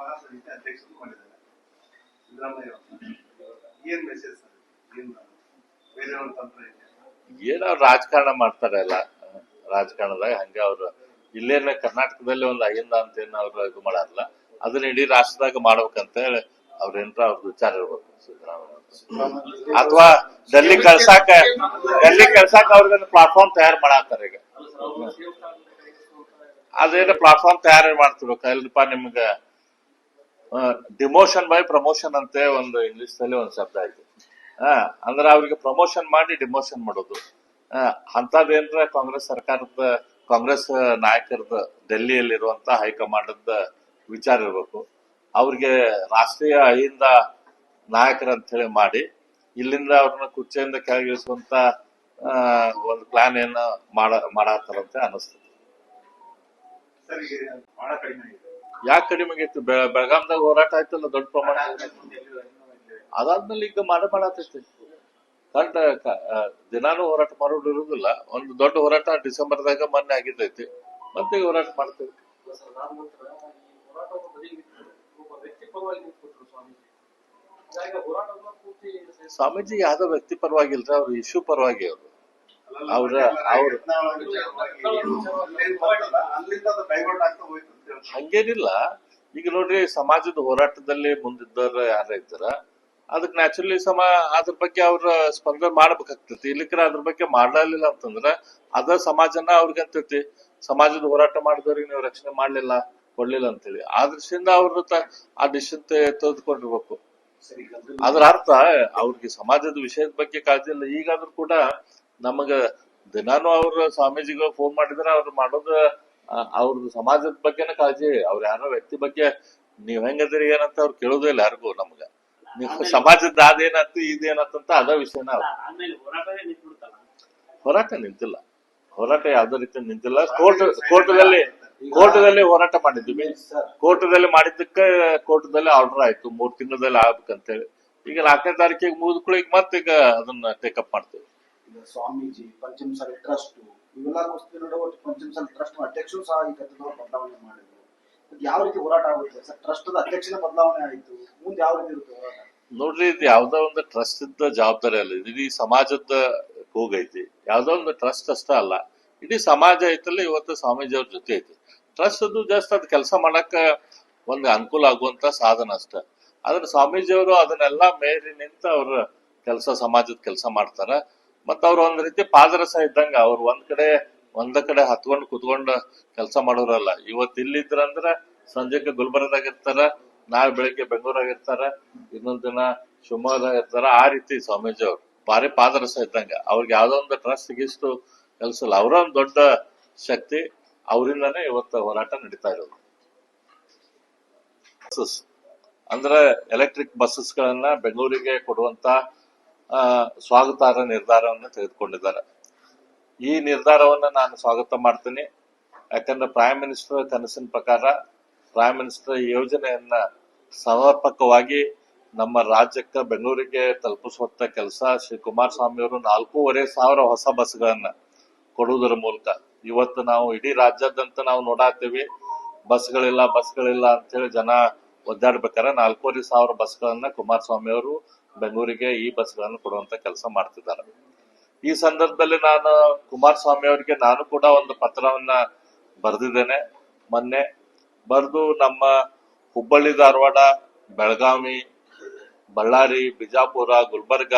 ಮಹಾ ಸಮಿತಿ ಅಧ್ಯಕ್ಷರು ಮಾಡಿದ್ದಾರೆ ಸಿದ್ದರಾಮಯ್ಯ. ಏನ್ ಮೆಸೇಜ್ ಸರ್ ಏನ್ ಬೇರೆ ತಂತ್ರ ಇದೆ ಏನೋ ರಾಜಕಾರಣ ಮಾಡ್ತಾರೆ ಅಲ್ಲ ರಾಜಕಾರಣದಾಗ, ಹಂಗೆ ಅವ್ರು ಇಲ್ಲೇನ ಕರ್ನಾಟಕದಲ್ಲಿ ಒಂದು ಅಯ್ಯಂದ ಅಂತ ಏನು ಅವ್ರು ಇದು ಮಾಡಲ್ಲ ಅದನ್ನ ಇಡೀ ರಾಷ್ಟ್ರದಾಗ ಮಾಡ್ಬೇಕಂತ ಹೇಳಿ ಅವ್ರೇನ್ರ ಅವ್ರ ವಿಚಾರ ಇರ್ಬೇಕು, ಸಿದ್ದರಾಮಯ್ಯ ಅಥವಾ ಡೆಲ್ಲಿ ಕಳ್ಸಾಕ ಡೆಲ್ಲಿ ಕಳ್ಸಾಕ ಅವ್ರಿಗೊಂದು ಪ್ಲಾಟ್ಫಾರ್ಮ್ ತಯಾರು ಮಾಡಾತಾರೆ ಈಗ ಅದೇನು ಪ್ಲಾಟ್ಫಾರ್ಮ್ ತಯಾರು ಮಾಡ್ತಿರ್ಬೇಕು, ಅಲ್ರಿಪ್ಪ ನಿಮ್ಗ ಡಿಮೋಷನ್ ಬೈ ಪ್ರಮೋಷನ್ ಅಂತೆ ಒಂದು ಇಂಗ್ಲಿಷ್ನಲ್ಲಿ ಒಂದು ಶಬ್ದ ಇದೆ ಆ, ಅಂದ್ರೆ ಅವ್ರಿಗೆ ಪ್ರಮೋಷನ್ ಮಾಡಿ ಡಿಮೋಷನ್ ಮಾಡೋದು. ಅಂತದೇನ್ರ ಕಾಂಗ್ರೆಸ್ ಸರ್ಕಾರದ, ಕಾಂಗ್ರೆಸ್ ನಾಯಕರದ ಡೆಲ್ಲಿಯಲ್ಲಿರುವಂತ ಹೈಕಮಾಂಡ್ ವಿಚಾರ ಇರಬೇಕು. ಅವ್ರಿಗೆ ರಾಷ್ಟ್ರೀಯ ಅಹಿಂದ ನಾಯಕರಂತ ಹೇಳಿ ಮಾಡಿ, ಇಲ್ಲಿಂದ ಅವ್ರನ್ನ ಕುರ್ಚಿಯಿಂದ ಕೆಳಗಿಳಿಸುವಂತ ಒಂದು ಪ್ಲಾನ್ ಏನ ಮಾಡ ಮಾಡತ್ತಾರಂತೆ ಅನಿಸ್ತದೆ ಯಾಕೆ ಕಡಿಮೆ ಆಗೈತಿ ಬೆಳ ಬೆಳಗಾಂದಾಗ ಹೋರಾಟ ಆಯ್ತಲ್ಲ, ದೊಡ್ಡ ಪ್ರಮಾಣ ಅದಾದ್ಮೇಲೆ ಈಗ ಮಾಡ ಮಾಡತೈತಿ ಕಂಡ ದಿನಾನು ಹೋರಾಟ ಮಾಡೋದು ಇರುದಿಲ್ಲ. ಒಂದು ದೊಡ್ಡ ಹೋರಾಟ ಡಿಸೆಂಬರ್ದಾಗ ಮೊನ್ನೆ ಆಗಿದ್ದೈತಿ ಮತ್ತೆ ಈಗ ಹೋರಾಟ ಮಾಡ್ತೇವೆ. ಸ್ವಾಮೀಜಿ ಯಾವ್ದೋ ವ್ಯಕ್ತಿ ಪರವಾಗಿಲ್ರಿ, ಅವ್ರ ಇಶ್ಯೂ ಪರವಾಗಿ ಅವರು. ಅವ್ರ- ಅವ್ರ- ಹಂಗೇನಿಲ್ಲ. ಈಗ ನೋಡ್ರಿ ಸಮಾಜದ ಹೋರಾಟದಲ್ಲಿ ಮುಂದಿದ್ದವ್ರ ಯಾರ ಇದ್ದಾರ ಅದಕ್ಕೆ ನ್ಯಾಚುರಲಿ ಸಮ ಅದ್ರ ಬಗ್ಗೆ ಅವ್ರ ಸ್ಪಂದನೆ ಮಾಡ್ಬೇಕಾಗ್ತೈತಿ. ಇಲ್ಲಿಕ್ರ ಅದ್ರ ಬಗ್ಗೆ ಮಾಡಲಿಲ್ಲ ಅಂತಂದ್ರ ಅದ ಸಮಾಜನ ಅವ್ರಿಗೆ ಅಂತೈತಿ ಸಮಾಜದ ಹೋರಾಟ ಮಾಡಿದವ್ರಿಗೆ ನೀವು ರಕ್ಷಣೆ ಮಾಡ್ಲಿಲ್ಲ ಕೊಡ್ಲಿಲ್ಲ ಅಂತೇಳಿ. ಆ ದೃಷ್ಟಿಯಿಂದ ಅವ್ರ ಆ ಡಿಸಿಷನ್ ತೆಗೆದುಕೊಂಡಿರ್ಬೇಕು. ಅದ್ರ ಅರ್ಥ ಅವ್ರಿಗೆ ಸಮಾಜದ ವಿಷಯದ ಬಗ್ಗೆ ಕಾಳಜಿ ಇಲ್ಲ. ಈಗಾದ್ರೂ ಕೂಡ ನಮಗ ದಿನಾನು ಅವ್ರ ಸ್ವಾಮೀಜಿಗಳು ಫೋನ್ ಮಾಡಿದ್ರೆ ಅವ್ರು ಮಾಡೋದು ಅವ್ರದ್ದು ಸಮಾಜದ ಬಗ್ಗೆನ ಕಾಳಜಿ ಅವ್ರ ಯಾರೋ ವ್ಯಕ್ತಿ ಬಗ್ಗೆ ನೀವ್ ಹೆಂಗದಿರಿ ಏನಂತ ಅವ್ರು ಕೇಳೋದೇ ಇಲ್ಲ ಯಾರಿಗೂ ನಮ್ಗ. ನೀವು ಸಮಾಜದ ಅದೇನತ್ತು ಇದೇನತ್ತಂತ ಅದ ವಿಷಯನ ಹೋರಾಟ ನಿಂತಿಲ್ಲ. ಹೋರಾಟ ಯಾವ್ದೇ ರೀತಿ ನಿಂತಿಲ್ಲ. ಕೋರ್ಟ್ ಕೋರ್ಟದಲ್ಲಿ ಕೋರ್ಟದಲ್ಲಿ ಹೋರಾಟ ಮಾಡಿದ್ವಿ. ಕೋರ್ಟದಲ್ಲಿ ಮಾಡಿದ್ದಕ್ಕೆ ಕೋರ್ಟದಲ್ಲಿ ಆರ್ಡರ್ ಆಯ್ತು. ಮೂರ್ ತಿಂಗಳಲ್ಲಿ ಆಗ್ಬೇಕಂತೇಳಿ. ಈಗ ನಾಲ್ಕನೇ ತಾರೀಕಿಗೆ ಮುಗಿದ್ಕೊಳ್ಳಿ ಈಗ ಮತ್ತೆ ಈಗ ಅದನ್ನ ಟೇಕಪ್ ಮಾಡ್ತೇವೆ. ಸ್ವಾಮೀಜಿ ಸ್ವಾಮೀಜಿ ಪಂಚಮಸಾಲಿ ಟ್ರಸ್ಟ್ ಇವೆಲ್ಲ ಕುಸ್ತಿ ನಡುವೆ ಸಲ ಟ್ರಸ್ಟ್ ಅಧ್ಯಕ್ಷರು ಸಹ ಈ ಕಥೆದವರು ಬದಲಾವಣೆ ಮಾಡಿದ್ರು. ಯಾವ ರೀತಿ ಹೋರಾಟ ಆಗುತ್ತೆ ಸರ್ ಟ್ರಸ್ಟ್ ಅಧ್ಯಕ್ಷನ ಬದಲಾವಣೆ ಆಯ್ತು. ಮುಂದೆ ಯಾವ ರೀತಿ ಇರುತ್ತೆ ಹೋರಾಟ? ನೋಡ್ರಿ, ಇದು ಯಾವ್ದೋ ಒಂದು ಟ್ರಸ್ಟ್ ಇದ್ದ ಜವಾಬ್ದಾರಿ ಅಲ್ಲ. ಇದು ಇಡೀ ಸಮಾಜದ ಕೂಗೈತಿ. ಯಾವ್ದೋ ಒಂದು ಟ್ರಸ್ಟ್ ಅಷ್ಟ ಅಲ್ಲ. ಇಡೀ ಸಮಾಜ ಐತಲ್ಲ, ಇವತ್ತು ಸ್ವಾಮೀಜಿ ಅವ್ರ ಜೊತೆ ಐತಿ. ಟ್ರಸ್ಟ್ ಅದು ಜಸ್ಟ್ ಅದ್ ಕೆಲಸ ಮಾಡಕ್ಕ ಒಂದು ಅನುಕೂಲ ಆಗುವಂತ ಸಾಧನ ಅಷ್ಟ. ಆದ್ರೆ ಸ್ವಾಮೀಜಿಯವರು ಅದನ್ನೆಲ್ಲ ಮೇರಿ ನಿಂತ ಅವ್ರ ಕೆಲಸ, ಸಮಾಜದ ಕೆಲಸ ಮಾಡ್ತಾರ. ಮತ್ತ ಅವ್ರ ಒಂದ್ ರೀತಿ ಪಾದರಸ ಇದ್ದಂಗ ಅವ್ರು ಒಂದ್ ಕಡೆ, ಒಂದ ಕಡೆ ಹತ್ಕೊಂಡ್ ಕುತ್ಕೊಂಡ್ ಕೆಲಸ ಮಾಡೋರಲ್ಲ. ಇವತ್ ಇಲ್ಲಿದ್ರಂದ್ರ ಸಂಜೆಗೆ ಗುಲ್ಬರ್ಗದಾಗ ಇರ್ತಾರ ನಾಳೆ ಬೆಳಿಗ್ಗೆ ಬೆಂಗಳೂರಾಗ ಇರ್ತಾರ ಇನ್ನೊಂದ್ ದಿನ ಶಿವಮೊಗ್ಗದಾಗ ಇರ್ತಾರ ಆ ರೀತಿ ಸ್ವಾಮೀಜಿ ಅವ್ರು. ಭಾರಿ ಪಾದರಸ ಇದ್ದಂಗ. ಅವ್ರಿಗೆ ಯಾವ್ದೋ ಒಂದು ಟ್ರಸ್ಟ್ ಗಿಷ್ಟು ಕೆಲಸ ಇಲ್ಲ ಅವರ ಒಂದ್ ದೊಡ್ಡ ಶಕ್ತಿ. ಅವರಿಂದಾನೇ ಇವತ್ತು ಹೋರಾಟ ನಡೀತಾ ಇರೋದು. ಅಂದ್ರೆ ಎಲೆಕ್ಟ್ರಿಕ್ ಬಸ್ಸಸ್ ಗಳನ್ನ ಬೆಂಗಳೂರಿಗೆ ಕೊಡುವಂತ ಸ್ವಾಗತಾರ್ಹ ನಿರ್ಧಾರವನ್ನು ತೆಗೆದುಕೊಂಡಿದ್ದಾರೆ. ಈ ನಿರ್ಧಾರವನ್ನು ನಾನು ಸ್ವಾಗತ ಮಾಡ್ತೀನಿ. ಯಾಕಂದ್ರೆ ಪ್ರೈಮ್ ಮಿನಿಸ್ಟರ್ ಕನಸಿನ ಪ್ರಕಾರ ಪ್ರೈಮ್ ಮಿನಿಸ್ಟರ್ ಯೋಜನೆಯನ್ನ ಸಮರ್ಪಕವಾಗಿ ನಮ್ಮ ರಾಜ್ಯಕ್ಕೆ ಬೆಂಗಳೂರಿಗೆ ತಲುಪಿಸುವಂತ ಕೆಲಸ ಶ್ರೀ ಕುಮಾರಸ್ವಾಮಿ ಅವರು ನಾಲ್ಕೂವರೆ ಸಾವಿರ ಹೊಸ ಬಸ್ಗಳನ್ನ ಕೊಡುವುದರ ಮೂಲಕ. ಇವತ್ತು ನಾವು ಇಡೀ ರಾಜ್ಯಾದ್ಯಂತ ನಾವು ನೋಡಾತೀವಿ ಬಸ್ಗಳಿಲ್ಲ ಬಸ್ಗಳಿಲ್ಲ ಅಂತೇಳಿ ಜನ ಒದ್ದಾಡ್ಬೇಕಾರೆ ನಾಲ್ಕೂವರೆ ಸಾವಿರ ಬಸ್ಗಳನ್ನ ಕುಮಾರಸ್ವಾಮಿ ಅವರು ಬೆಂಗಳೂರಿಗೆ ಈ ಬಸ್ಗಳನ್ನು ಕೊಡುವಂತ ಕೆಲಸ ಮಾಡ್ತಿದ್ದಾರೆ. ಈ ಸಂದರ್ಭದಲ್ಲಿ ನಾನು ಕುಮಾರಸ್ವಾಮಿ ಅವರಿಗೆ ನಾನು ಕೂಡ ಒಂದು ಪತ್ರವನ್ನ ಬರೆದಿದ್ದೇನೆ. ಮೊನ್ನೆ ಬರೆದು ನಮ್ಮ ಹುಬ್ಬಳ್ಳಿ, ಧಾರವಾಡ, ಬೆಳಗಾವಿ, ಬಳ್ಳಾರಿ, ಬಿಜಾಪುರ, ಗುಲ್ಬರ್ಗ,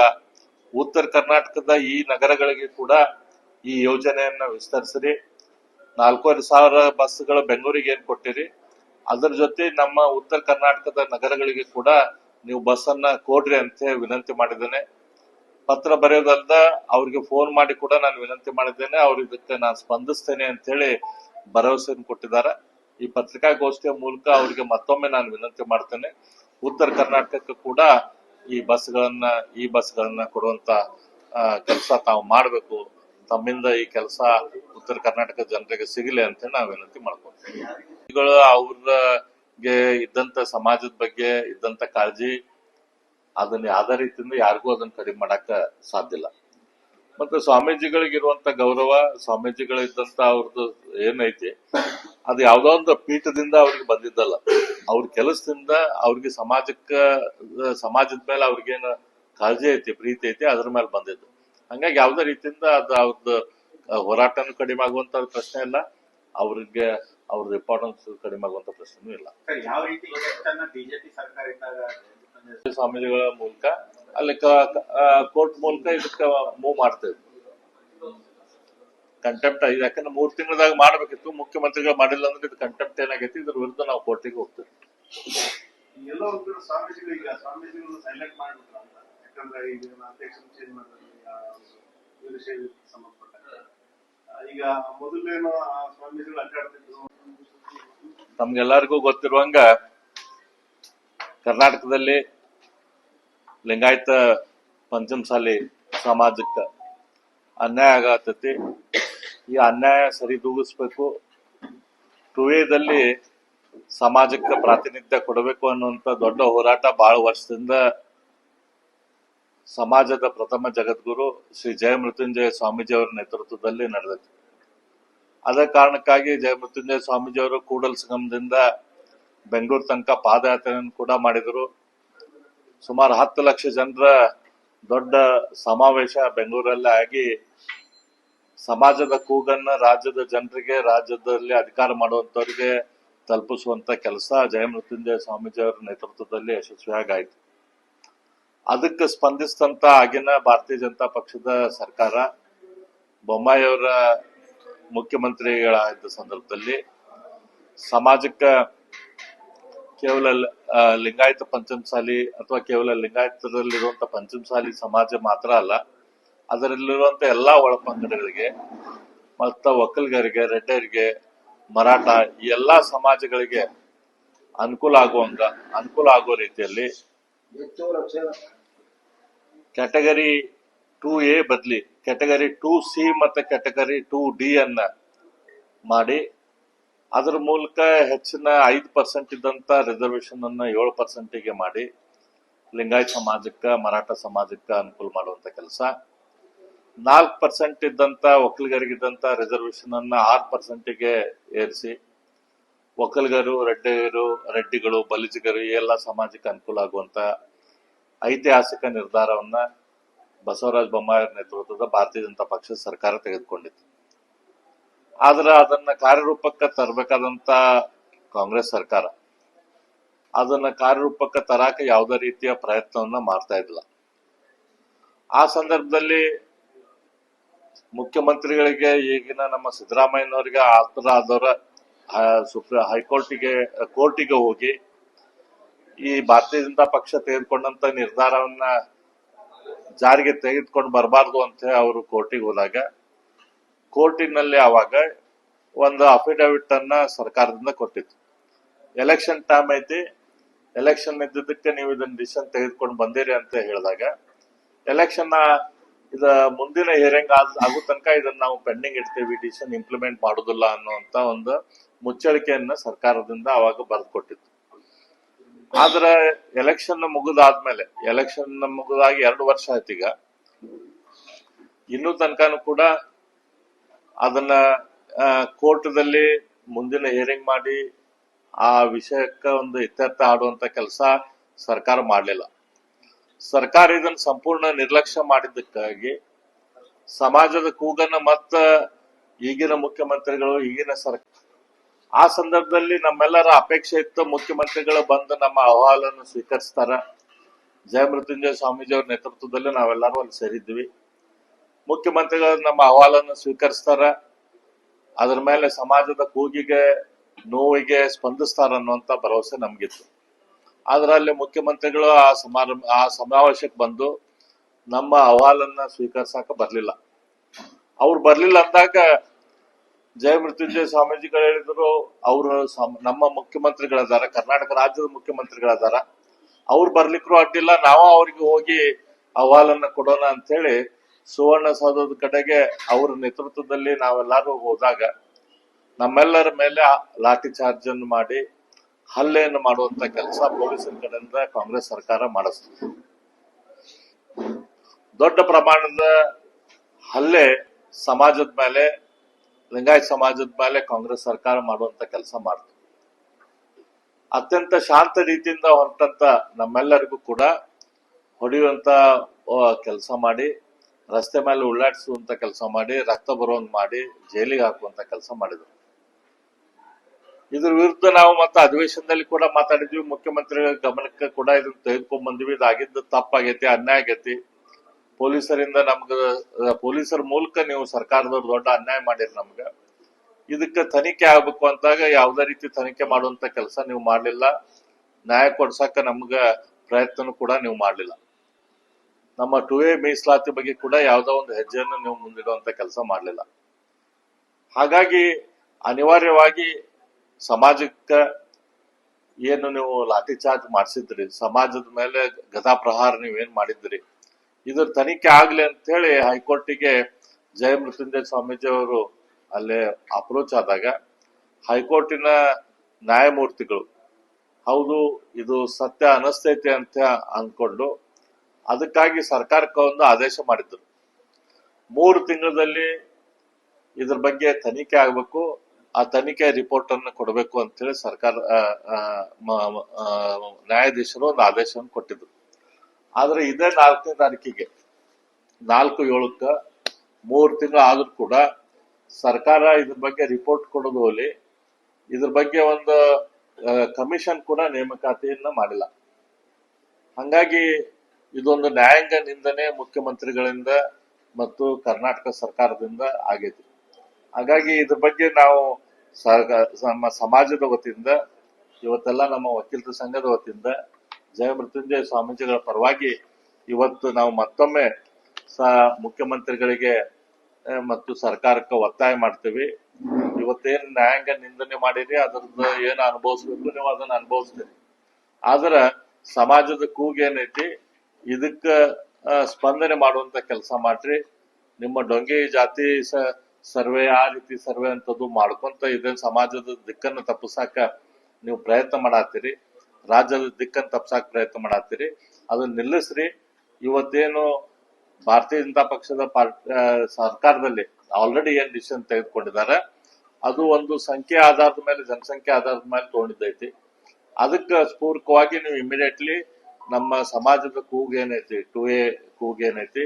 ಉತ್ತರ ಕರ್ನಾಟಕದ ಈ ನಗರಗಳಿಗೆ ಕೂಡ ಈ ಯೋಜನೆಯನ್ನ ವಿಸ್ತರಿಸಿರಿ. ನಾಲ್ಕೂವರೆ ಸಾವಿರ ಬಸ್ಗಳು ಬೆಂಗಳೂರಿಗೆ ಏನ್ ಕೊಟ್ಟಿರಿ? ಅದರ ಜೊತೆ ನಮ್ಮ ಉತ್ತರ ಕರ್ನಾಟಕದ ನಗರಗಳಿಗೆ ಕೂಡ ನೀವು ಬಸ್ ಅನ್ನ ಕೊಡ್ರಿ ಅಂತ ವಿನಂತಿ ಮಾಡಿದ್ದೇನೆ. ಪತ್ರ ಬರೆಯೋದಲ್ದ ಅವ್ರಿಗೆ ಫೋನ್ ಮಾಡಿ ಕೂಡ ನಾನು ವಿನಂತಿ ಮಾಡಿದ್ದೇನೆ. ಅವ್ರ ಇದಕ್ಕೆ ನಾನು ಸ್ಪಂದಿಸ್ತೇನೆ ಅಂತ ಹೇಳಿ ಭರವಸೆಯನ್ನು ಕೊಟ್ಟಿದ್ದಾರೆ. ಈ ಪತ್ರಿಕಾಗೋಷ್ಠಿಯ ಮೂಲಕ ಅವರಿಗೆ ಮತ್ತೊಮ್ಮೆ ನಾನು ವಿನಂತಿ ಮಾಡ್ತೇನೆ. ಉತ್ತರ ಕರ್ನಾಟಕಕ್ಕೆ ಕೂಡ ಈ ಬಸ್ಗಳನ್ನ ಈ ಬಸ್ಗಳನ್ನ ಕೊಡುವಂತ ಕೆಲಸ ತಾವು ಮಾಡಬೇಕು. ತಮ್ಮಿಂದ ಈ ಕೆಲಸ ಉತ್ತರ ಕರ್ನಾಟಕ ಜನರಿಗೆ ಸಿಗಲಿ ಅಂತ ನಾವು ವಿನಂತಿ ಮಾಡ್ಕೊತೀವಿ ಇವುಗಳು ಅವ್ರಿಗೆ ಇದ್ದಂತ ಸಮಾಜದ ಬಗ್ಗೆ, ಇದ್ದಂತ ಕಾಳಜಿ, ಅದನ್ನ ಯಾವ್ದೇ ರೀತಿಯಿಂದ ಯಾರಿಗೂ ಅದನ್ನ ಕಡಿಮೆ ಮಾಡಾಕ ಸಾಧ್ಯ ಇಲ್ಲ. ಮತ್ತೆ ಸ್ವಾಮೀಜಿಗಳಿಗಿರುವಂತ ಗೌರವ, ಸ್ವಾಮೀಜಿಗಳಿದ್ದಂತ ಅವ್ರದ್ದು ಏನೈತಿ, ಅದು ಯಾವ್ದೋ ಒಂದು ಪೀಠದಿಂದ ಅವ್ರಿಗೆ ಬಂದಿದ್ದಲ್ಲ. ಅವ್ರ ಕೆಲಸದಿಂದ ಅವ್ರಿಗೆ ಸಮಾಜಕ್ಕ, ಸಮಾಜದ ಮೇಲೆ ಅವ್ರಿಗೇನು ಕಾಳಜಿ ಐತಿ, ಪ್ರೀತಿ ಐತಿ, ಅದ್ರ ಮೇಲೆ ಬಂದಿದ್ದು. ಹಂಗಾಗಿ ಯಾವ್ದೇ ರೀತಿಯಿಂದ ಅದು ಅವ್ರದ್ದು ಹೋರಾಟನೂ ಕಡಿಮೆ ಆಗುವಂತ ಪ್ರಶ್ನೆ ಇಲ್ಲ. ಅವ್ರಿಗೆ ಅವ್ರದ್ದು ಇಂಪಾರ್ಟೆನ್ಸ್ ಕಡಿಮೆ ಆಗುವಂತ ಪ್ರಶ್ನೆನೂ ಇಲ್ಲ. ಯಾವ ರೀತಿ ಬಿಜೆಪಿ ಸರ್ಕಾರ ಇದ್ದಾಗ ಸ್ವಾಮೀಜಿಗಳ ಮೂಲಕ ಅಲ್ಲಿ ಕೋರ್ಟ್ ಮೂಲಕ ಇದಕ್ಕೆ ಮೂವ್ ಮಾಡ್ತೇವೆ. ಕಂಟೆಂಪ್ಟ್ ಯಾಕಂದ್ರೆ ಮೂರ್ ತಿಂಗಳದಾಗ ಮಾಡ್ಬೇಕಿತ್ತು ಮುಖ್ಯಮಂತ್ರಿಗಳು ಮಾಡಿಲ್ಲ ಅಂದ್ರೆ ಇದು ಕಂಟೆಂಪ್ಟ್ ಏನಾಗೈತಿ ಇದ್ರ ವಿರುದ್ಧ ನಾವು ಕೋರ್ಟಿಗೆ ಹೋಗ್ತೇವೆ. ಎಲ್ಲೋ ಸ್ವಾಮೀಜಿಗಳು ಈಗ ಸ್ವಾಮೀಜಿಗಳು ಸೈಲೆಂಟ್ ಮಾಡ್ಬಿಟ್ರು ಅಂತ. ಯಾಕಂದ್ರೆ ಈಗ ಅಧ್ಯಕ್ಷ ಚೇಂಜ್ ಮಾಡಿದ್ರೆ ಸಂಬಂಧಪಟ್ಟ ಈಗ ಮೊದಲೇನೋ ಸ್ವಾಮೀಜಿಗಳು ಅಡ್ಡಾಡ್ತಿದ್ರು ತಮ್ಗೆಲ್ಲರಿಗೂ ಗೊತ್ತಿರುವಂಗ ಕರ್ನಾಟಕದಲ್ಲಿ ಲಿಂಗಾಯತ ಪಂಚಮಸಾಲಿ ಸಮಾಜಕ್ಕೆ ಅನ್ಯಾಯ ಆಗತೈತಿ. ಈ ಅನ್ಯಾಯ ಸರಿದೂಗಿಸ್ಬೇಕು ಟುವೇದಲ್ಲಿ ಸಮಾಜಕ್ಕೆ ಪ್ರಾತಿನಿಧ್ಯ ಕೊಡಬೇಕು ಅನ್ನುವಂತ ದೊಡ್ಡ ಹೋರಾಟ ಬಹಳ ವರ್ಷದಿಂದ ಸಮಾಜದ ಪ್ರಥಮ ಜಗದ್ಗುರು ಶ್ರೀ ಜಯ ಸ್ವಾಮೀಜಿ ಅವರ ನೇತೃತ್ವದಲ್ಲಿ ನಡೆದೈತಿ. ಅದ ಕಾರಣಕ್ಕಾಗಿ ಜಯಮೃತ್ಯುಂಜಯ ಸ್ವಾಮೀಜಿಯವರು ಕೂಡಲ ಸಂಗಮದಿಂದ ಬೆಂಗಳೂರು ತನಕ ಪಾದಯಾತ್ರೆಯನ್ನು ಕೂಡ ಮಾಡಿದರು. ಸುಮಾರು ಹತ್ತು ಲಕ್ಷ ಜನರ ದೊಡ್ಡ ಸಮಾವೇಶ ಬೆಂಗಳೂರಲ್ಲಿ ಆಗಿ ಸಮಾಜದ ಕೂಗನ್ನ ರಾಜ್ಯದ ಜನರಿಗೆ, ರಾಜ್ಯದಲ್ಲಿ ಅಧಿಕಾರ ಮಾಡುವಂತವರಿಗೆ ತಲುಪಿಸುವಂತ ಕೆಲಸ ಜಯಮೃತ್ಯುಂಜಯ ಸ್ವಾಮೀಜಿಯವರ ಸ್ವಾಮೀಜಿ ನೇತೃತ್ವದಲ್ಲಿ ಯಶಸ್ವಿಯಾಗಿ ಆಯ್ತು ಅದಕ್ಕೆ ಸ್ಪಂದಿಸಿದಂತ ಆಗಿನ ಭಾರತೀಯ ಜನತಾ ಪಕ್ಷದ ಸರ್ಕಾರ ಬೊಮ್ಮಾಯಿ ಅವರ ಮುಖ್ಯಮಂತ್ರಿಗಳಾದ ಸಂದರ್ಭದಲ್ಲಿ ಸಮಾಜಕ್ಕೆ ಕೇವಲ ಲಿಂಗಾಯತ ಪಂಚಮಸಾಲಿ ಅಥವಾ ಕೇವಲ ಲಿಂಗಾಯತದಲ್ಲಿರುವಂತಹ ಪಂಚಮಸಾಲಿ ಸಮಾಜ ಮಾತ್ರ ಅಲ್ಲ ಅದರಲ್ಲಿರುವಂತ ಎಲ್ಲಾ ಒಳಪಂಗಡಗಳಿಗೆ ಮತ್ತ ಒಕ್ಕಲಿಗರಿಗೆ ರೆಡ್ಡರಿಗೆ ಮರಾಠ ಈ ಎಲ್ಲಾ ಸಮಾಜಗಳಿಗೆ ಅನುಕೂಲ ಆಗುವಂಗ ಅನುಕೂಲ ಆಗೋ ರೀತಿಯಲ್ಲಿ ಕ್ಯಾಟಗರಿ ಟೂ ಎ ಬದಲಿ ಕ್ಯಾಟಗರಿ ಟು ಸಿ ಮತ್ತು ಕ್ಯಾಟಗರಿ ಟು ಡಿ ಅನ್ನ ಮಾಡಿ, ಅದರ ಮೂಲಕ ಹೆಚ್ಚಿನ ಐದು ಪರ್ಸೆಂಟ್ ಇದ್ದಂಥ ರಿಸರ್ವೇಷನ್ ಅನ್ನ ಏಳು ಪರ್ಸೆಂಟಿಗೆ ಮಾಡಿ, ಲಿಂಗಾಯತ್ ಸಮಾಜಕ್ಕೆ, ಮರಾಠ ಸಮಾಜಕ್ಕೆ ಅನುಕೂಲ ಮಾಡುವಂಥ ಕೆಲಸ. ನಾಲ್ಕು ಪರ್ಸೆಂಟ್ ಇದ್ದಂಥ ಒಕ್ಕಲಿಗರಿಗಿದ್ದಂಥ ರಿಸರ್ವೇಷನ್ ಅನ್ನ ಆರು ಪರ್ಸೆಂಟಿಗೆ ಏರಿಸಿ ಒಕ್ಕಲಿಗರು ರೆಡ್ಡಿಗರು ರೆಡ್ಡಿಗಳು, ಬಲಿಜಿಗರು ಎಲ್ಲ ಸಮಾಜಕ್ಕೆ ಅನುಕೂಲ ಆಗುವಂಥ ಐತಿಹಾಸಿಕ ನಿರ್ಧಾರವನ್ನ ಬಸವರಾಜ ಬೊಮ್ಮಾಯಿ ನೇತೃತ್ವದ ಭಾರತೀಯ ಜನತಾ ಪಕ್ಷದ ಸರ್ಕಾರ ತೆಗೆದುಕೊಂಡಿತ್ತು. ಆದ್ರೆ ಅದನ್ನ ಕಾರ್ಯರೂಪಕ್ಕೆ ತರಬೇಕಾದಂತ ಕಾಂಗ್ರೆಸ್ ಸರ್ಕಾರ, ಅದನ್ನ ಕಾರ್ಯರೂಪಕ್ಕೆ ತರಾಕ ಯಾವುದೇ ರೀತಿಯ ಪ್ರಯತ್ನವನ್ನ ಮಾಡ್ತಾ ಇದ್ದಿಲ್ಲ. ಆ ಸಂದರ್ಭದಲ್ಲಿ ಮುಖ್ಯಮಂತ್ರಿಗಳಿಗೆ ಈಗಿನ ನಮ್ಮ ಸಿದ್ದರಾಮಯ್ಯನವರಿಗೆ ಆತರ ಆದವರ ಸುಪ್ರೀಂ ಹೈಕೋರ್ಟಿಗೆ, ಕೋರ್ಟಿಗೆ ಹೋಗಿ ಈ ಭಾರತೀಯ ಜನತಾ ಪಕ್ಷ ತೆಗೆದುಕೊಂಡಂತ ನಿರ್ಧಾರವನ್ನ ಜಾರಿಗೆ ತೆಗೆದುಕೊಂಡು ಬರಬಾರ್ದು ಅಂತ ಅವರು ಕೋರ್ಟಿಗೆ ಹೋದಾಗ, ಕೋರ್ಟಿನಲ್ಲಿ ಅವಾಗ ಒಂದು ಅಫಿಡವಿಟ್ ಅನ್ನ ಸರ್ಕಾರದಿಂದ ಕೊಟ್ಟಿತ್ತು. ಎಲೆಕ್ಷನ್ ಟೈಮ್ ಐತಿ ಎಲೆಕ್ಷನ್ ಇದ್ದಿದ್ದಕ್ಕೆ ನೀವು ಇದನ್ನ ಡಿಸಿಷನ್ ತೆಗೆದುಕೊಂಡು ಬಂದಿರಿ ಅಂತ ಹೇಳಿದಾಗ ಎಲೆಕ್ಷನ್ ಇದ ಮುಂದಿನ ಹಿಯರಿಂಗ್ ಆಗೋ ತನಕ ಇದನ್ನ ನಾವು ಪೆಂಡಿಂಗ್ ಇಡ್ತೀವಿ ಡಿಸಿಷನ್ ಇಂಪ್ಲಿಮೆಂಟ್ ಮಾಡೋದಿಲ್ಲ ಅನ್ನುವಂತ ಒಂದು ಮುಚ್ಚಳಿಕೆಯನ್ನ ಸರ್ಕಾರದಿಂದ ಅವಾಗ ಬರೆದು ಕೊಟ್ಟಿತ್ತು. ಆದ್ರೆ ಎಲೆಕ್ಷನ್ ಮುಗಿದಾದ್ಮೇಲೆ ಎಲೆಕ್ಷನ್ ಮುಗಿದಾಗಿ ಎರಡು ವರ್ಷ ಆಯ್ತೀಗ ಇನ್ನೂ ತನಕನೂ ಕೂಡ ಅದನ್ನ ಕೋರ್ಟ್ದಲ್ಲಿ ಮುಂದಿನ ಹಿಯರಿಂಗ್ ಮಾಡಿ ಆ ವಿಷಯಕ್ಕ ಒಂದು ಇತ್ಯರ್ಥ ಆಡುವಂತ ಕೆಲಸ ಸರ್ಕಾರ ಮಾಡಲಿಲ್ಲ. ಸರ್ಕಾರ ಇದನ್ನ ಸಂಪೂರ್ಣ ನಿರ್ಲಕ್ಷ್ಯ ಮಾಡಿದ್ದಕ್ಕಾಗಿ ಸಮಾಜದ ಕೂಗನ್ನ ಮತ್ತ ಈಗಿನ ಮುಖ್ಯಮಂತ್ರಿಗಳು, ಈಗಿನ ಸರ್ಕಾರ ಆ ಸಂದರ್ಭದಲ್ಲಿ ನಮ್ಮೆಲ್ಲರ ಅಪೇಕ್ಷೆ ಇತ್ತು ಮುಖ್ಯಮಂತ್ರಿಗಳು ಬಂದು ನಮ್ಮ ಅಹವಾಲನ್ನು ಸ್ವೀಕರಿಸ್ತಾರ. ಜಯಮೃತ್ಯುಂಜಯ ಸ್ವಾಮೀಜಿ ಅವ್ರ ನೇತೃತ್ವದಲ್ಲಿ ನಾವೆಲ್ಲರೂ ಅಲ್ಲಿ ಸೇರಿದ್ವಿ. ಮುಖ್ಯಮಂತ್ರಿಗಳು ನಮ್ಮ ಅಹವಾಲನ್ನು ಸ್ವೀಕರಿಸ್ತಾರ. ಅದ್ರ ಮೇಲೆ ಸಮಾಜದ ಕೂಗಿಗೆ, ನೋವಿಗೆ ಸ್ಪಂದಿಸ್ತಾರ ಅನ್ನುವಂತ ಭರವಸೆ ನಮ್ಗಿತ್ತು. ಆದ್ರೆ ಅಲ್ಲಿ ಮುಖ್ಯಮಂತ್ರಿಗಳು ಆ ಸಮಾರಂಭ ಆ ಸಮಾವೇಶಕ್ಕೆ ಬಂದು ನಮ್ಮ ಅಹವಾಲನ್ನ ಸ್ವೀಕರಿಸಕ ಬರ್ಲಿಲ್ಲ. ಅವ್ರು ಬರ್ಲಿಲ್ಲ ಅಂದಾಗ ಜಯ ಮೃತ್ಯುಂಜಯ ಸ್ವಾಮೀಜಿಗಳು ಹೇಳಿದ್ರು, ಅವರು ನಮ್ಮ ಮುಖ್ಯಮಂತ್ರಿಗಳಾದಾರ ಕರ್ನಾಟಕ ರಾಜ್ಯದ ಮುಖ್ಯಮಂತ್ರಿಗಳಾದಾರ ಅವ್ರು ಬರ್ಲಿಕ್ಕೂ ಅಡ್ಡಿಲ್ಲ, ನಾವು ಅವ್ರಿಗೆ ಹೋಗಿ ಅಹವಾಲನ್ನ ಕೊಡೋಣ ಅಂತ ಹೇಳಿ ಸುವರ್ಣ ಸೌಧದ ಕಡೆಗೆ ಅವ್ರ ನೇತೃತ್ವದಲ್ಲಿ ನಾವೆಲ್ಲರೂ ಹೋದಾಗ ನಮ್ಮೆಲ್ಲರ ಮೇಲೆ ಲಾಠಿ ಚಾರ್ಜ್ ಅನ್ನು ಮಾಡಿ ಹಲ್ಲೆಯನ್ನು ಮಾಡುವಂತ ಕೆಲಸ ಪೊಲೀಸರ ಕಡೆಯಿಂದ ಕಾಂಗ್ರೆಸ್ ಸರ್ಕಾರ ಮಾಡಿಸ್ತದೆ ದೊಡ್ಡ ಪ್ರಮಾಣದ ಹಲ್ಲೆ ಸಮಾಜದ ಮೇಲೆ ಲಿಂಗಾಯತ್ ಸಮಾಜದ ಮೇಲೆ ಕಾಂಗ್ರೆಸ್ ಸರ್ಕಾರ ಮಾಡುವಂತ ಕೆಲಸ ಮಾಡ್ತು ಅತ್ಯಂತ ಶಾಂತ ರೀತಿಯಿಂದ ಹೊರಟಂತ ನಮ್ಮೆಲ್ಲರಿಗೂ ಕೂಡ ಹೊಡೆಯುವಂತ ಕೆಲಸ ಮಾಡಿ, ರಸ್ತೆ ಮೇಲೆ ಉಳ್ಳಾಡಿಸುವಂತ ಕೆಲಸ ಮಾಡಿ, ರಕ್ತ ಬರುವಂಗ್ ಮಾಡಿ, ಜೈಲಿಗೆ ಹಾಕುವಂತ ಕೆಲಸ ಮಾಡಿದ್ರು. ಇದ್ರ ವಿರುದ್ಧ ನಾವು ಮತ್ತೆ ಅಧಿವೇಶನದಲ್ಲಿ ಕೂಡ ಮಾತಾಡಿದ್ವಿ. ಮುಖ್ಯಮಂತ್ರಿಗಳ ಗಮನಕ್ಕೆ ಕೂಡ ಇದನ್ನ ತೆಗೆದುಕೊಂಡ್ ಬಂದ್ವಿ. ಇದಾಗಿದ್ದು ತಪ್ಪಾಗೈತಿ, ಅನ್ಯಾಯ ಆಗೈತಿ. ಪೊಲೀಸರಿಂದ ನಮ್ಗ ಪೊಲೀಸರ ಮೂಲಕ ನೀವು ಸರ್ಕಾರದವ್ರು ದೊಡ್ಡ ಅನ್ಯಾಯ ಮಾಡಿರಿ ನಮ್ಗ. ಇದಕ್ಕೆ ತನಿಖೆ ಆಗ್ಬೇಕು ಅಂತಾಗ ಯಾವ್ದೇ ರೀತಿ ತನಿಖೆ ಮಾಡುವಂತ ಕೆಲಸ ನೀವು ಮಾಡ್ಲಿಲ್ಲ. ನ್ಯಾಯ ಕೊಡ್ಸಕ್ಕ ನಮ್ಗ ಪ್ರಯತ್ನ ಕೂಡ ನೀವು ಮಾಡ್ಲಿಲ್ಲ. ನಮ್ಮ ಟು ಎ ಮೀಸಲಾತಿ ಬಗ್ಗೆ ಕೂಡ ಯಾವ್ದೋ ಒಂದು ಹೆಜ್ಜೆಯನ್ನು ನೀವು ಮುಂದಿಡುವಂತ ಕೆಲಸ ಮಾಡ್ಲಿಲ್ಲ. ಹಾಗಾಗಿ ಅನಿವಾರ್ಯವಾಗಿ ಸಮಾಜಕ್ಕೆ ಏನು ನೀವು ಲಾಠಿ ಚಾರ್ಜ್ ಮಾಡಿಸಿದ್ರಿ, ಸಮಾಜದ ಮೇಲೆ ಗದಾ ಪ್ರಹಾರ ನೀವೇನ್ ಮಾಡಿದ್ರಿ ಇದ್ರ ತನಿಖೆ ಆಗ್ಲಿ ಅಂತ ಹೇಳಿ ಹೈಕೋರ್ಟಿಗೆ ಜಯ ಮೃತ್ಯುಂಜಯ ಸ್ವಾಮೀಜಿ ಅವರು ಅಲ್ಲೇ ಅಪ್ರೋಚ್ ಆದಾಗ ಹೈಕೋರ್ಟಿನ ನ್ಯಾಯಮೂರ್ತಿಗಳು, ಹೌದು, ಇದು ಸತ್ಯ ಅನಸ್ತೈತೆ ಅಂತ ಅಂದ್ಕೊಂಡು ಅದಕ್ಕಾಗಿ ಸರ್ಕಾರಕ್ಕೆ ಒಂದು ಆದೇಶ ಮಾಡಿದ್ರು. ಮೂರು ತಿಂಗಳಲ್ಲಿ ಇದ್ರ ಬಗ್ಗೆ ತನಿಖೆ ಆಗ್ಬೇಕು, ಆ ತನಿಖೆ ರಿಪೋರ್ಟ್ ಅನ್ನು ಕೊಡಬೇಕು ಅಂತ ಹೇಳಿ ಸರ್ಕಾರ ನ್ಯಾಯಾಧೀಶರು ಒಂದು ಆದೇಶವನ್ನು ಕೊಟ್ಟಿದ್ರು. ಆದ್ರೆ ಇದೇ ನಾಲ್ಕನೇ ತಾರೀಕಿಗೆ. ನಾಲ್ಕು, ಏಳಕ್ಕ, ಮೂರು ತಿಂಗಳು ಆದ್ರೂ ಕೂಡ ಸರ್ಕಾರ ಇದ್ರ ಬಗ್ಗೆ ರಿಪೋರ್ಟ್ ಕೊಡೋದು ಹೋಲಿ, ಇದ್ರ ಬಗ್ಗೆ ಒಂದು ಕಮಿಷನ್ ಕೂಡ ನೇಮಕಾತಿಯನ್ನ ಮಾಡಿಲ್ಲ. ಹಂಗಾಗಿ ಇದೊಂದು ನ್ಯಾಯಾಂಗ ನಿಂದನೆ ಮುಖ್ಯಮಂತ್ರಿಗಳಿಂದ ಮತ್ತು ಕರ್ನಾಟಕ ಸರ್ಕಾರದಿಂದ ಆಗೈತಿ. ಹಾಗಾಗಿ ಇದ್ರ ಬಗ್ಗೆ ನಾವು ನಮ್ಮ ಸಮಾಜದ ವತಿಯಿಂದ, ಇವತ್ತೆಲ್ಲ ನಮ್ಮ ವಕೀಲರ ಸಂಘದ ವತಿಯಿಂದ ಜಯ ಮೃತ್ಯುಂಜಯ ಸ್ವಾಮೀಜಿಗಳ ಪರವಾಗಿ ಇವತ್ತು ನಾವು ಮತ್ತೊಮ್ಮೆ ಸ ಮುಖ್ಯಮಂತ್ರಿಗಳಿಗೆ ಮತ್ತು ಸರ್ಕಾರಕ್ಕೆ ಒತ್ತಾಯ ಮಾಡ್ತೀವಿ. ಇವತ್ತೇನು ನ್ಯಾಯಾಂಗ ನಿಂದನೆ ಮಾಡಿರಿ, ಅದ್ರದ್ದು ಏನು ಅನುಭವಿಸ್ಬೇಕು ನೀವು ಅದನ್ನ ಅನುಭವಿಸ್ತೀರಿ. ಆದ್ರ ಸಮಾಜದ ಕೂಗೇನೈತಿ ಇದಕ್ಕ ಸ್ಪಂದನೆ ಮಾಡುವಂತ ಕೆಲಸ ಮಾಡ್ರಿ. ನಿಮ್ಮ ಡೊಂಗಿ ಜಾತಿ ಸರ್ವೆ, ಆ ರೀತಿ ಸರ್ವೆ ಅಂತದ್ದು ಮಾಡ್ಕೊಂತ ಇದನ್ನ ಸಮಾಜದ ದಿಕ್ಕನ್ನು ತಪ್ಪಿಸಾಕ ನೀವು ಪ್ರಯತ್ನ ಮಾಡತ್ತೀರಿ ರಾಜ್ಯದ ದಿಕ್ಕನ್ನು ತಪ್ಪಿಸಕ್ ಪ್ರಯತ್ನ ಮಾಡತ್ತೀರಿ. ಅದನ್ನ ನಿಲ್ಲಿಸ್ರಿ. ಇವತ್ತೇನು ಭಾರತೀಯ ಜನತಾ ಪಕ್ಷದ ಸರ್ಕಾರದಲ್ಲಿ ಆಲ್ರೆಡಿ ಏನ್ ಡಿಸಿಷನ್ ತೆಗೆದುಕೊಂಡಿದ್ದಾರೆ, ಅದು ಒಂದು ಸಂಖ್ಯೆ ಆಧಾರದ ಮೇಲೆ, ಜನಸಂಖ್ಯೆ ಆಧಾರದ ಮೇಲೆ ತಗೊಂಡಿದ್ದೈತಿ. ಅದಕ್ಕೆ ಸ್ಫೂರ್ಕವಾಗಿ ನೀವು ಇಮಿಡಿಯೇಟ್ಲಿ ನಮ್ಮ ಸಮಾಜದ ಕೂಗು ಏನೈತಿ ಟು ಎ ಕೂಗು ಏನೈತಿ,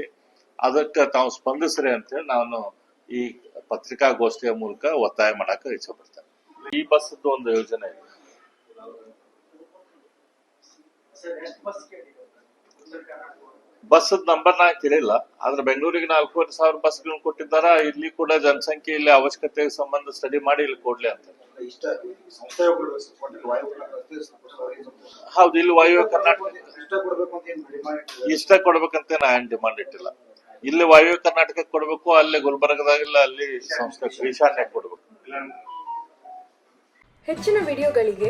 ಅದಕ್ಕೆ ತಾವು ಸ್ಪಂದಿಸ್ರಿ ಅಂತೇಳಿ ನಾನು ಈ ಪತ್ರಿಕಾಗೋಷ್ಠಿಯ ಮೂಲಕ ಒತ್ತಾಯ ಮಾಡಕ ಇಚ್ಛೆ ಪಡ್ತೇನೆ. ಈ ಬಸ್ದು ಒಂದು ಯೋಜನೆ ಇದೆ. ಬಸ್ ನಂಬರ್ ನಾ ಕೇಳಿಲ್ಲ ಆದ್ರೆ ಬೆಂಗಳೂರಿಗೆ ನಾಲ್ಕೂವರೆ ಸಾವಿರ ಬಸ್ಗಳನ್ನು ಕೊಟ್ಟಿದ್ದಾರ? ಇಲ್ಲಿ ಕೂಡ ಜನಸಂಖ್ಯೆ ಇಲ್ಲಿ ಅವಶ್ಯಕತೆ ಸಂಬಂಧ ಸ್ಟಡಿ ಮಾಡಿ ಇಲ್ಲಿ ಕೊಡ್ಲಿ ಅಂತ. ಹೌದು, ಇಲ್ಲಿ ವಾಯುವ್ಯ ಕರ್ನಾಟಕ ಇಷ್ಟ ಕೊಡ್ಬೇಕಂತ ನಾ ಏನ್ ಡಿಮಾಂಡ್ ಇಟ್ಟಿಲ್ಲ. ಇಲ್ಲಿ ವಾಯುವ್ಯ ಕರ್ನಾಟಕಕ್ಕೆ ಕೊಡ್ಬೇಕು, ಅಲ್ಲಿ ಗುಲ್ಬರ್ಗದಾಗಿಲ್ಲ ಅಲ್ಲಿ ಸಂಸ್ಥೆ ಈಶಾನ್ಯ ಕೊಡ್ಬೇಕು. ಹೆಚ್ಚಿನ ವಿಡಿಯೋಗಳಿಗೆ